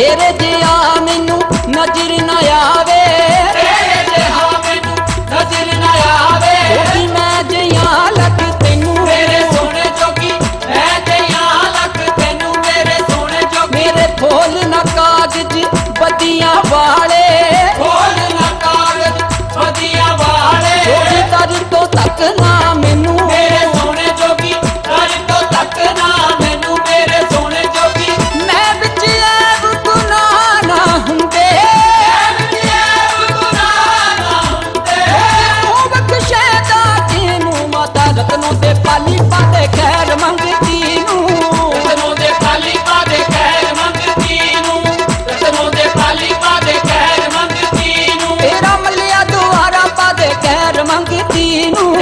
ਤੇਰੇ ਜਿਹਾ ਮੈਨੂੰ ਨਜ਼ਰ ਨਾ ਆਵੇ। ਤੇਰੇ ਜਿਹਾ ਮੈਨੂੰ ਨਜ਼ਰ ਨਾ ਆਵੇ। ਕੋਈ ਮੈਂ ਜਿਹਾ ਲੱਗ ਤੈਨੂੰ। ਮੇਰੇ ਸੋਹਣੇ ਜੋਗੀ ਮੈਂ ਲੱਖ ਤੈਨੂੰ। ਮੇਰੇ ਸੋਹਣੇ ਜੋਗੀ। ਮੇਰੇ ਫੁੱਲ ਨਾ ਕਾਗਜ਼ ਤੇ ਪਾਲੀ ਪਾਦੇ ਖੈਰ ਮੰਗਦੀ ਨੂੰ। ਰਤਨੋਂ ਦੇ ਪਾਲੀ ਪਾ ਦੇ ਕਹਿਰ ਮੰਗਦੀ ਨੂੰ। ਰਤਨੋਂ ਦੇ ਪਾਲੀ ਪਾ ਦੇ ਕਹਿਰ ਮੰਗਦੀ ਨੂੰ। ਤੇਰਾ ਮੱਲਿਆ ਦੁਆਰਾ ਪਾਦੇ ਖੈਰ ਮੰਗਦੀ ਨੂੰ।